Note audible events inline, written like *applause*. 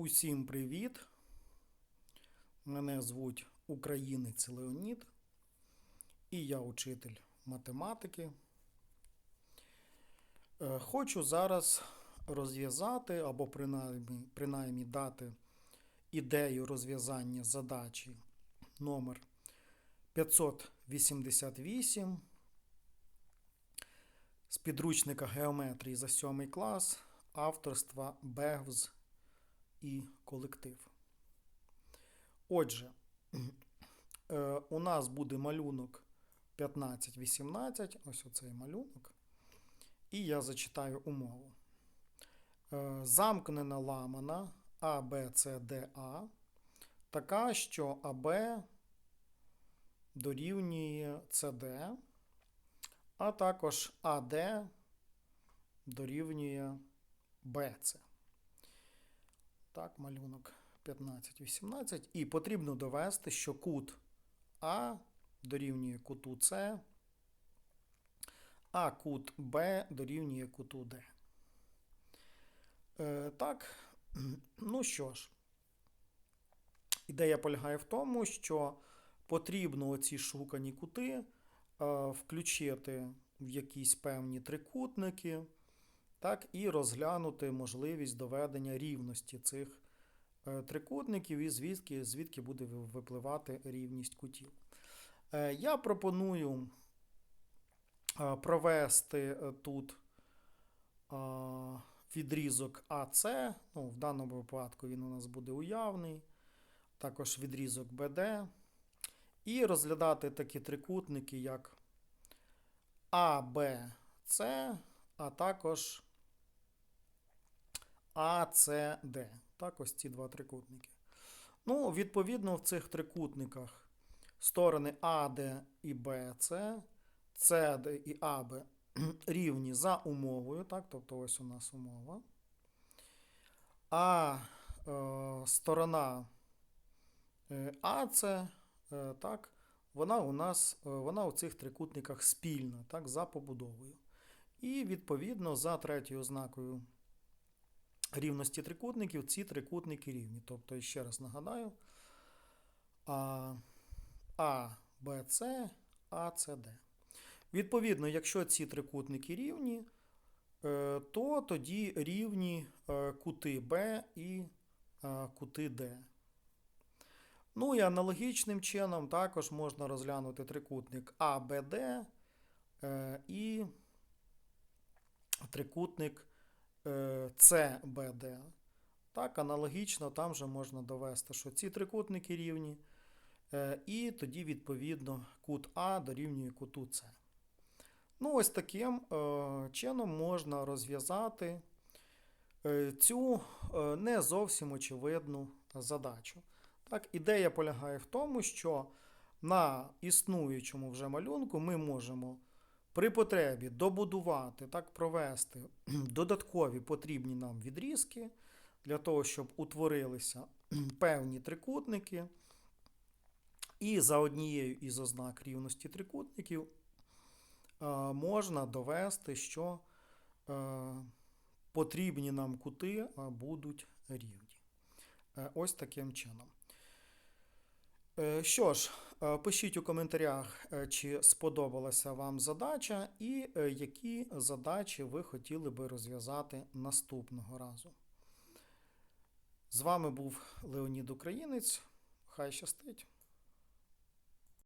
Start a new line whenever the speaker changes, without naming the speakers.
Усім привіт! Мене звуть Українець Леонід, і я учитель математики. Е, Хочу зараз розв'язати або принаймні, принаймні дати ідею розв'язання задачі номер 588 з підручника геометрії за 7 клас авторства Бевз і колектив. Отже, *clears throat* е, у нас буде малюнок 15-18, ось оцей малюнок. І я зачитаю умову. Е, Замкнена ламана А, Б, С, Д, А така, що АБ дорівнює СД, а також АД дорівнює БЦ. Так, малюнок 15-18. І потрібно довести, що кут А дорівнює куту С, а кут Б дорівнює куту Д. Е, так, ну що ж, ідея полягає в тому, що потрібно оці шукані кути е, включити в якісь певні трикутники так, і розглянути можливість доведення рівності цих е, трикутників і звідки, звідки буде випливати рівність кутів. Е, Я пропоную е, провести тут відрізок АС, ну, в даному випадку він у нас буде уявний, також відрізок БД, і розглядати такі трикутники, як АБЦ, а також АЦД. Так, ось ці два трикутники. Ну, відповідно, в цих трикутниках сторони АД і БЦ, СД і АБ *clears throat* рівні за умовою. Так, тобто ось у нас умова. А е, сторона е, АЦ, е, так, вона у нас е, вона у цих трикутниках спільна, так, за побудовою. І відповідно за третьою ознакою рівності трикутників ці трикутники рівні. Тобто, ще раз нагадаю, А, А, Б, С, А, С, Д. Відповідно, якщо ці трикутники рівні, е, то тоді рівні е, кути Б і е, кути Д. Ну і аналогічним чином також можна розглянути трикутник АБД і трикутник е, CBD. Так, аналогічно там же можна довести, що ці трикутники рівні, е, і тоді, відповідно, кут А дорівнює куту С. Ну, ось таким е, чином можна розв'язати цю не зовсім очевидну задачу. Так, ідея полягає в тому, що на існуючому вже малюнку ми можемо при потребі добудувати, так, провести *clears throat* додаткові потрібні нам відрізки для того, щоб утворилися *clears throat* певні трикутники. І за однією із ознак рівності трикутників е, можна довести, що е, потрібні нам кути е, будуть рівні. Ось таким чином. Що ж, пишіть у коментарях, е, чи сподобалася вам задача, і е, які задачі ви хотіли би розв'язати наступного разу. З вами був Леонід Українець. Хай щастить!